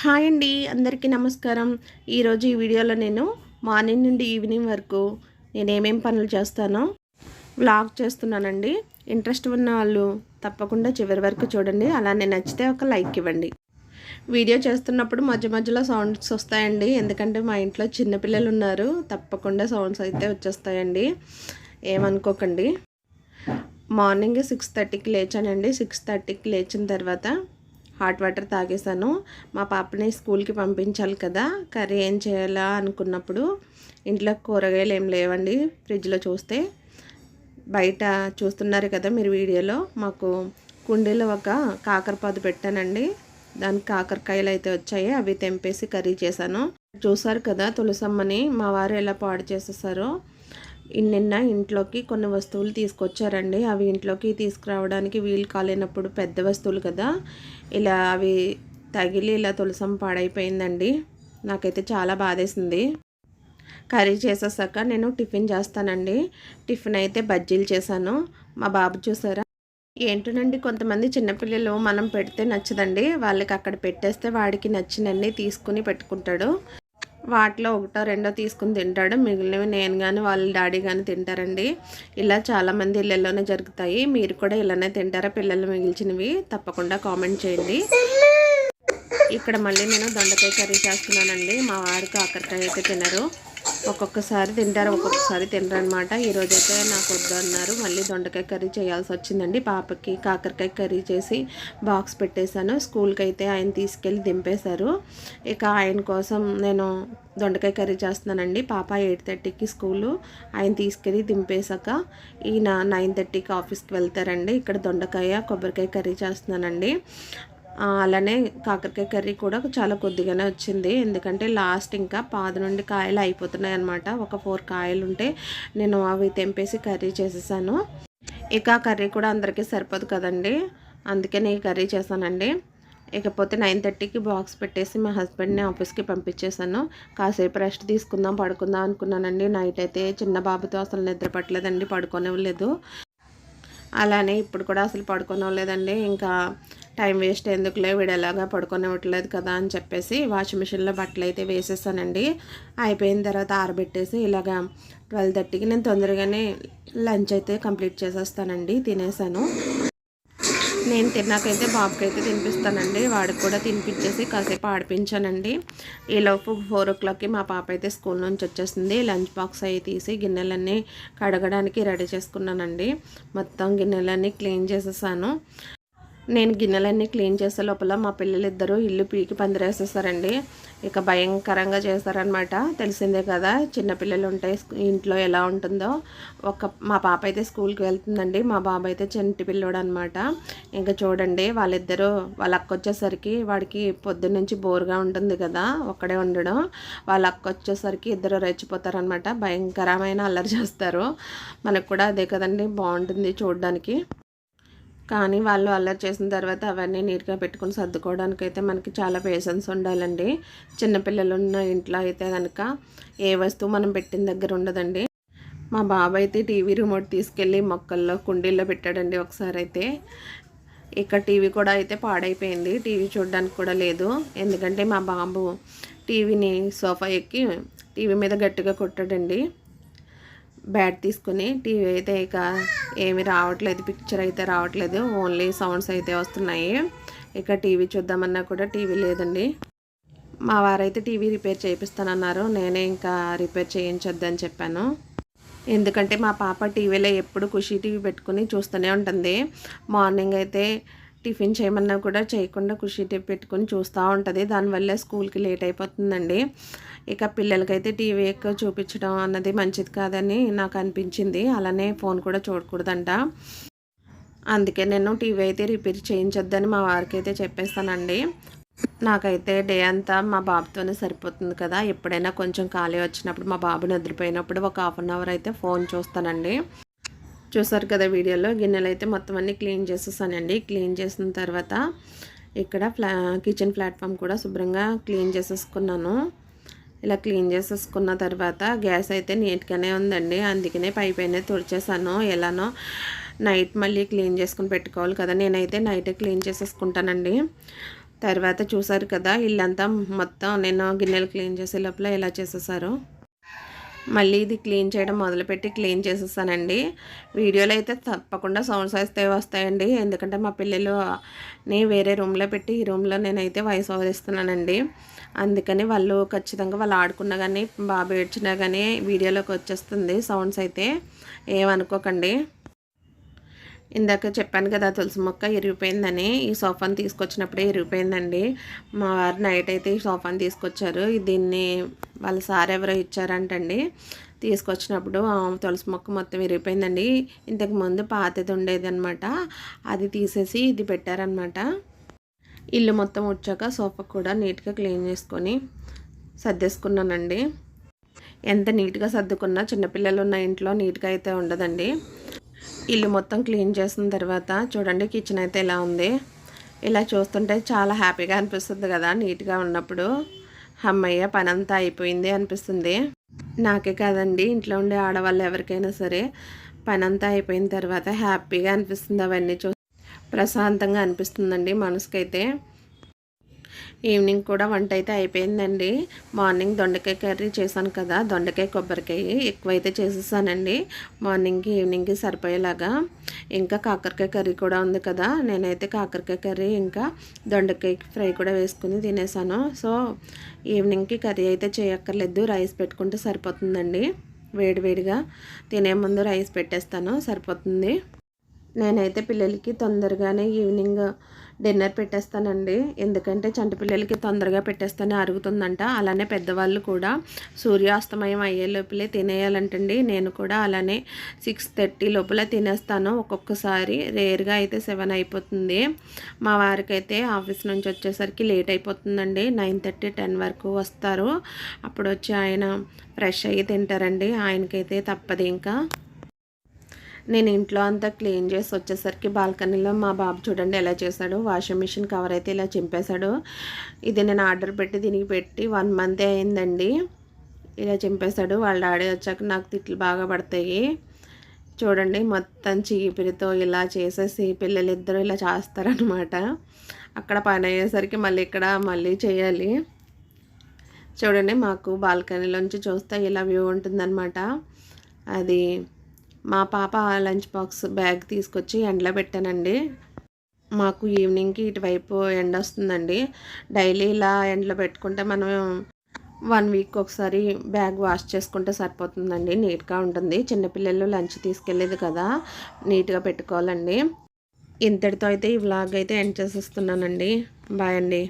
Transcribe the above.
Hi అండి అందరికీ నమస్కారం. ఈరోజు ఈ వీడియోలో నేను మార్నింగ్ నుండి ఈవినింగ్ వరకు నేను ఏమేమి పనులు చేస్తానో వ్లాగ్ చేస్తున్నానండి. ఇంట్రెస్ట్ ఉన్న వాళ్ళు తప్పకుండా చివరి వరకు చూడండి. అలానే నచ్చితే ఒక లైక్ ఇవ్వండి. వీడియో చేస్తున్నప్పుడు మధ్య మధ్యలో సౌండ్స్ వస్తాయండి. ఎందుకంటే మా ఇంట్లో చిన్నపిల్లలు ఉన్నారు. తప్పకుండా సౌండ్స్ అయితే వచ్చేస్తాయండి. ఏమనుకోకండి. మార్నింగ్ సిక్స్ థర్టీకి లేచానండి. సిక్స్ థర్టీకి లేచిన తర్వాత హాట్ వాటర్ తాగేశాను. మా పాపని స్కూల్కి పంపించాలి కదా కర్రీ ఏం చేయాలా అనుకున్నప్పుడు ఇంట్లో కూరగాయలు ఏం లేవండి ఫ్రిడ్జ్లో చూస్తే. బయట చూస్తున్నారు కదా మీరు వీడియోలో మాకు కుండీలో ఒక కాకరపాదు పెట్టానండి. దానికి కాకరకాయలు అయితే వచ్చాయి అవి తెంపేసి కర్రీ చేశాను. చూసారు కదా తులసమ్మని మా వారు ఎలా పాడు చేసేసారో. నిన్న ఇంట్లోకి కొన్ని వస్తువులు తీసుకొచ్చారండి. అవి ఇంట్లోకి తీసుకురావడానికి వీలు కాలేనప్పుడు పెద్ద వస్తువులు కదా. ఇలా అవి తగిలి ఇలా తులసం పాడైపోయిందండి. నాకైతే చాలా బాధేసింది. కర్రీ చేసేసాక నేను టిఫిన్ చేస్తానండి. టిఫిన్ అయితే బజ్జీలు చేశాను. మా బాబు చూసారా? ఏంటోనండి కొంతమంది చిన్నపిల్లలు మనం పెడితే నచ్చదండి. వాళ్ళకి అక్కడ పెట్టేస్తే వాడికి నచ్చినన్ని తీసుకుని పెట్టుకుంటాడు. వాటిలో ఒకటో రెండో తీసుకుని తింటాడు. మిగిలినవి నేను కానీ వాళ్ళ డాడీ కానీ తింటారండి. ఇలా చాలామంది ఇళ్ళల్లోనే జరుగుతాయి. మీరు కూడా ఇలానే తింటారా? పిల్లలు మిగిల్చినవి తప్పకుండా కామెంట్ చేయండి. ఇక్కడ మళ్ళీ నేను దొండకాయ కర్రీ చేస్తున్నానండి. మా వారికి కాకరకాయ అయితే తినరు. ఒక్కొక్కసారి తింటారు ఒక్కొక్కసారి తింటారు అనమాట ఈరోజైతే నాకు వద్దన్నారు. మళ్ళీ దొండకాయ కర్రీ చేయాల్సి వచ్చిందండి. పాపకి కాకరకాయ కర్రీ చేసి బాక్స్ పెట్టేశాను. స్కూల్కి అయితే ఆయన తీసుకెళ్ళి దింపేశారు. ఇక ఆయన కోసం నేను దొండకాయ కర్రీ చేస్తున్నానండి. పాప ఎయిట్ థర్టీకి స్కూలు. ఆయన తీసుకెళ్ళి దింపేశాక ఈయన నైన్ థర్టీకి ఆఫీస్కి వెళ్తారండి. ఇక్కడ దొండకాయ కొబ్బరికాయ కర్రీ చేస్తున్నానండి. అలానే కాకరకాయ కర్రీ కూడా చాలా కొద్దిగానే వచ్చింది. ఎందుకంటే లాస్ట్ ఇంకా పాదు నుండి కాయలు అయిపోతున్నాయి అనమాట ఒక ఫోర్ కాయలు ఉంటే నేను అవి తెంపేసి కర్రీ చేసేసాను. ఇక కర్రీ కూడా అందరికీ సరిపోదు కదండి. అందుకే నేను కర్రీ చేశానండి. ఇకపోతే నైన్ థర్టీకి బాక్స్ పెట్టేసి మా హస్బెండ్ని ఆఫీస్కి పంపించేశాను. కాసేపు రెస్ట్ తీసుకుందాం పడుకుందాం అనుకున్నానండి. నైట్ అయితే చిన్న బాబుతో అసలు నిద్ర పట్టలేదండి పడుకోనివ్వలేదు. అలానే ఇప్పుడు కూడా అసలు పడుకోనివ్వలేదండి. ఇంకా టైం వేస్ట్ ఎందుకులే వీడు ఎలాగా పడుకోనివ్వట్లేదు కదా అని చెప్పేసి వాషింగ్ మిషన్లో బట్టలు అయితే వేసేసానండి. అయిపోయిన తర్వాత ఆరబెట్టేసి ఇలాగా ట్వెల్వ్ థర్టీకి నేను తొందరగానే లంచ్ అయితే కంప్లీట్ చేసేస్తానండి తినేసాను. నేను తిన్నాకైతే బాబుకైతే తినిపిస్తానండి వాడికి కూడా తినిపించేసి కాసేపు ఆడిపించానండి. ఈలోపు ఫోర్ ఓ క్లాక్కి మా పాప అయితే స్కూల్ నుంచి వచ్చేసింది లంచ్ బాక్స్ అవి తీసి గిన్నెలన్నీ కడగడానికి రెడీ చేసుకున్నానండి. మొత్తం గిన్నెలన్నీ క్లీన్ చేసేసాను. నేను గిన్నెలన్నీ క్లీన్ చేసే లోపల మా పిల్లలిద్దరూ ఇల్లు పీకి పందిరేసేసారండి ఇక భయంకరంగా చేస్తారనమాట తెలిసిందే కదా చిన్నపిల్లలు ఉంటే ఇంట్లో ఎలా ఉంటుందో. ఒక మా పాప అయితే స్కూల్కి వెళ్తుందండి. మా బాబు అయితే చెంటి పిల్లోడు అనమాట ఇంకా చూడండి వాళ్ళిద్దరూ వాళ్ళ అక్క వచ్చేసరికి వాడికి పొద్దున్నుంచి బోర్గా ఉంటుంది కదా ఒక్కడే ఉండడం. వాళ్ళ అక్క వచ్చేసరికి ఇద్దరు రెచ్చిపోతారనమాట భయంకరమైన అల్లరి చేస్తారు. మనకు కూడా అదే కదండి బాగుంటుంది చూడడానికి. కానీ వాళ్ళు అల్లరి చేసిన తర్వాత అవన్నీ నీట్గా పెట్టుకుని సర్దుకోవడానికి అయితే మనకి చాలా పేషెన్స్ ఉండాలండి. చిన్నపిల్లలు ఉన్న ఇంట్లో అయితే కనుక ఏ వస్తువు మనం పెట్టిన దగ్గర ఉండదండి. మా బాబాయ్ అయితే టీవీ రిమోట్ తీసుకెళ్ళి మొక్కల్లో కుండీల్లో పెట్టాడండి ఒకసారి అయితే. ఇక్కడ టీవీ కూడా అయితే పాడైపోయింది. టీవీ చూడడానికి కూడా లేదు. ఎందుకంటే మా బాబు టీవీని సోఫా ఎక్కి టీవీ మీద గట్టిగా కొట్టాడండి. బ్యాట్ తీసుకుని టీవీ అయితే ఇక ఏమి రావట్లేదు పిక్చర్ అయితే రావట్లేదు ఓన్లీ సౌండ్స్ అయితే వస్తున్నాయి. ఇక టీవీ చూద్దామన్నా కూడా టీవీ లేదండి. మా వారైతే టీవీ రిపేర్ చేయిస్తానన్నారు నేనే ఇంకా రిపేర్ చేయించొద్దని చెప్పాను. ఎందుకంటే మా పాప టీవీలో ఎప్పుడు ఖుషి టీవీ పెట్టుకుని చూస్తూనే ఉంటుంది. మార్నింగ్ అయితే టిఫిన్ చేయమన్నా కూడా చేయకుండా ఖుషి పెట్టుకుని చూస్తూ ఉంటుంది. దానివల్ల స్కూల్కి లేట్ అయిపోతుందండి. ఇక పిల్లలకైతే టీవీ ఎక్కువ చూపించడం అన్నది మంచిది కాదని నాకు అనిపించింది. అలానే ఫోన్ కూడా చూడకూడదంట. అందుకే నేను టీవీ అయితే రిపేర్ చేయించొద్దని మా వారికి అయితే చెప్పేస్తానండి. నాకైతే డే అంతా మా బాబుతోనే సరిపోతుంది కదా. ఎప్పుడైనా కొంచెం ఖాళీ వచ్చినప్పుడు మా బాబు నిద్రపోయినప్పుడు ఒక హాఫ్ అన్ అవర్ అయితే ఫోన్ చూస్తానండి. చూసారు కదా వీడియోలో గిన్నెలు అయితే మొత్తం అన్నీ క్లీన్ చేసేసానండి. క్లీన్ చేసిన తర్వాత ఇక్కడ ఫ్లా కిచెన్ ప్లాట్ఫామ్ కూడా శుభ్రంగా క్లీన్ చేసేసుకున్నాను. ఇలా క్లీన్ చేసేసుకున్న తర్వాత గ్యాస్ అయితే నీట్గానే ఉందండి. అందుకనే పై పైన తుడిచేసాను. ఎలానో నైట్ మళ్ళీ క్లీన్ చేసుకుని పెట్టుకోవాలి కదా. నేనైతే నైటే క్లీన్ చేసేసుకుంటానండి. తర్వాత చూసారు కదా ఇల్లంతా మొత్తం నేను గిన్నెలు క్లీన్ చేసే లోపల ఎలా చేసేసారు? మళ్ళీ ఇది క్లీన్ చేయడం మొదలుపెట్టి క్లీన్ చేసేసానండి వీడియోలో అయితే తప్పకుండా సౌండ్స్ వస్తే వస్తాయండి. ఎందుకంటే మా పిల్లలుని వేరే రూమ్లో పెట్టి ఈ రూమ్లో నేనైతే వాయిస్ ఓవర్ ఇస్తున్నానండి అందుకని వాళ్ళు ఖచ్చితంగా వాళ్ళు ఆడుకున్నా కానీ బాబు ఏడ్చినా కానీ వీడియోలోకి వచ్చేస్తుంది సౌండ్స్ అయితే. ఏమనుకోకండి. ఇందాక చెప్పాను కదా తులసి మొక్క ఇరిగిపోయిందని. ఈ సోఫాను తీసుకొచ్చినప్పుడే ఇరిగిపోయిందండి. మా వారు నైట్ అయితే ఈ సోఫాను తీసుకొచ్చారు. దీన్ని వాళ్ళ సార్ ఎవరో ఇచ్చారంటండి. తీసుకొచ్చినప్పుడు తులసి మొక్క మొత్తం విరిగిపోయిందండి. ఇంతకుముందు పాతది ఉండేది అనమాట అది తీసేసి ఇది పెట్టారనమాట ఇల్లు మొత్తం వచ్చాక సోఫా కూడా నీట్గా క్లీన్ చేసుకొని సర్దేసుకున్నానండి. ఎంత నీట్గా సర్దుకున్నా చిన్నపిల్లలు ఉన్న ఇంట్లో నీట్గా అయితే ఉండదండి. ఇల్లు మొత్తం క్లీన్ చేసిన తర్వాత చూడండి కిచెన్ అయితే ఎలా ఉంది. ఇలా చూస్తుంటే చాలా హ్యాపీగా అనిపిస్తుంది కదా నీట్గా ఉన్నప్పుడు. అమ్మయ్య పనంతా అయిపోయింది అనిపిస్తుంది. నాకే కాదండి ఇంట్లో ఉండే ఆడవాళ్ళు ఎవరికైనా సరే పనంతా అయిపోయిన తర్వాత హ్యాపీగా అనిపిస్తుంది అవన్నీ చూ ప్రశాంతంగా అనిపిస్తుందండి మనసుకైతే. ఈవినింగ్ కూడా వంట అయితే అయిపోయిందండి. మార్నింగ్ దొండకాయ కర్రీ చేశాను కదా దొండకాయ కొబ్బరికాయ ఎక్కువైతే చేసేసానండి. మార్నింగ్కి ఈవినింగ్కి సరిపోయేలాగా. ఇంకా కాకరకాయ కర్రీ కూడా ఉంది కదా నేనైతే కాకరకాయ కర్రీ ఇంకా దొండకాయ ఫ్రై కూడా వేసుకుని తినేసాను. సో ఈవినింగ్కి కర్రీ అయితే చేయక్కర్లేదు రైస్ పెట్టుకుంటే సరిపోతుందండి. వేడివేడిగా తినే ముందు రైస్ పెట్టేస్తాను సరిపోతుంది. నేనైతే పిల్లలకి తొందరగానే ఈవినింగ్ డిన్నర్ పెట్టేస్తానండి. ఎందుకంటే చంటిపిల్లలకి తొందరగా పెట్టేస్తేనే అరుగుతుందంట. అలానే పెద్దవాళ్ళు కూడా సూర్యాస్తమయం అయ్యే లోపలే తినేయాలంటండి. నేను కూడా అలానే సిక్స్ థర్టీ లోపల తినేస్తాను. ఒక్కొక్కసారి రేర్గా అయితే సెవెన్ అయిపోతుంది. మా వారికి అయితే ఆఫీస్ నుంచి వచ్చేసరికి లేట్ అయిపోతుందండి. నైన్ థర్టీ టెన్ వరకు వస్తారు. అప్పుడు వచ్చి ఆయన ఫ్రెష్ అయ్యి తింటారండి. ఆయనకైతే తప్పదు ఇంకా. నేను ఇంట్లో అంతా క్లీన్ చేసి వచ్చేసరికి బాల్కనీలో మా బాబు చూడండి ఎలా చేశాడు. వాషింగ్ మిషన్ కవర్ అయితే ఇలా చింపేశాడు. ఇది నేను ఆర్డర్ పెట్టి దీనికి పెట్టి వన్ మంత్ అయిందండి. ఇలా చింపేశాడు. వాళ్ళ డాడీ వచ్చాక నాకు తిట్లు బాగా పడతాయి. చూడండి మొత్తం చీపిరితో ఇలా చేసేసి పిల్లలిద్దరూ ఇలా చేస్తారనమాట అక్కడ పని అయ్యేసరికి మళ్ళీ ఇక్కడ మళ్ళీ చేయాలి. చూడండి మాకు బాల్కనీలోంచి చూస్తే ఇలా వ్యూ ఉంటుందన్నమాట. అది మా పాప లంచ్ బాక్స్ బ్యాగ్ తీసుకొచ్చి ఎండలో పెట్టానండి. మాకు ఈవినింగ్కి ఇటువైపు ఎండ వస్తుందండి. డైలీ ఇలా ఎండలో పెట్టుకుంటే మనం వన్ వీక్ ఒకసారి బ్యాగ్ వాష్ చేసుకుంటే సరిపోతుందండి. నీట్గా ఉంటుంది. చిన్నపిల్లలు లంచ్ తీసుకెళ్ళేది కదా నీట్గా పెట్టుకోవాలండి. ఇంతటితో అయితే ఈ వ్లాగ్ అయితే ఎండ్ చేసేస్తున్నానండి. బాయ్ అండి.